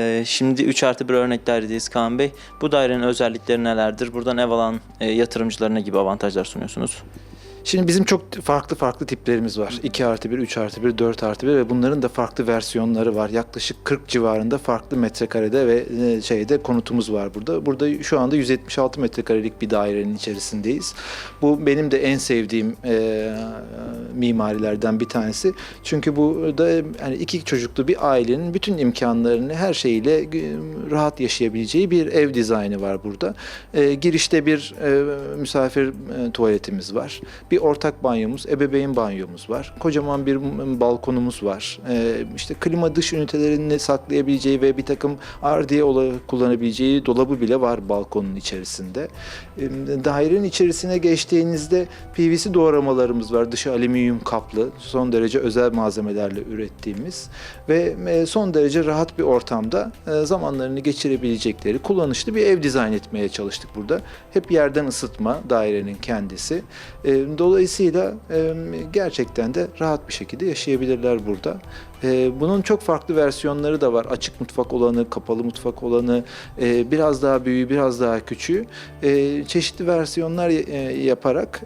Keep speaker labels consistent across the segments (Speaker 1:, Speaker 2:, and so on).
Speaker 1: Ee, Şimdi 3 artı 1 örneklerdeyiz Kaan Bey. Bu dairenin özellikleri nelerdir? Buradan ev alan e, yatırımcılara ne gibi avantajlar sunuyorsunuz?
Speaker 2: Şimdi bizim çok farklı farklı tiplerimiz var. 2 artı 1, 3 artı 1, 4 artı 1 ve bunların da farklı versiyonları var. Yaklaşık 40 civarında farklı metrekarede ve e, şeyde konutumuz var burada. Burada şu anda 176 metrekarelik bir dairenin içerisindeyiz. Bu benim de en sevdiğim e, mimarilerden bir tanesi. Çünkü burada yani iki çocuklu bir ailenin bütün imkanlarını her şeyiyle e, rahat yaşayabileceği bir ev dizaynı var burada. E, girişte bir e, misafir e, tuvaletimiz var. Bir ortak banyomuz, ebeveyn banyomuz var. Kocaman bir balkonumuz var. E, işte klima dış ünitelerini saklayabileceği ve bir takım ardiye olarak kullanabileceği dolabı bile var balkonun içerisinde. E, dairenin içerisine geçtiğinizde PVC doğramalarımız var. Dışı alüminyum kaplı, son derece özel malzemelerle ürettiğimiz ve e, son derece rahat bir ortamda e, zamanlarını geçirebilecekleri kullanışlı bir ev dizayn etmeye çalıştık burada. Hep yerden ısıtma dairenin kendisi. E, Dolayısıyla gerçekten de rahat bir şekilde yaşayabilirler burada. Bunun çok farklı versiyonları da var. Açık mutfak olanı, kapalı mutfak olanı, biraz daha büyüğü, biraz daha küçüğü. Çeşitli versiyonlar yaparak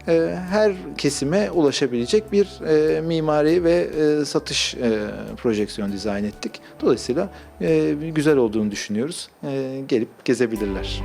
Speaker 2: her kesime ulaşabilecek bir e, mimari ve e, satış e, projeksiyon dizayn ettik. Dolayısıyla e, güzel olduğunu düşünüyoruz. E, Gelip gezebilirler.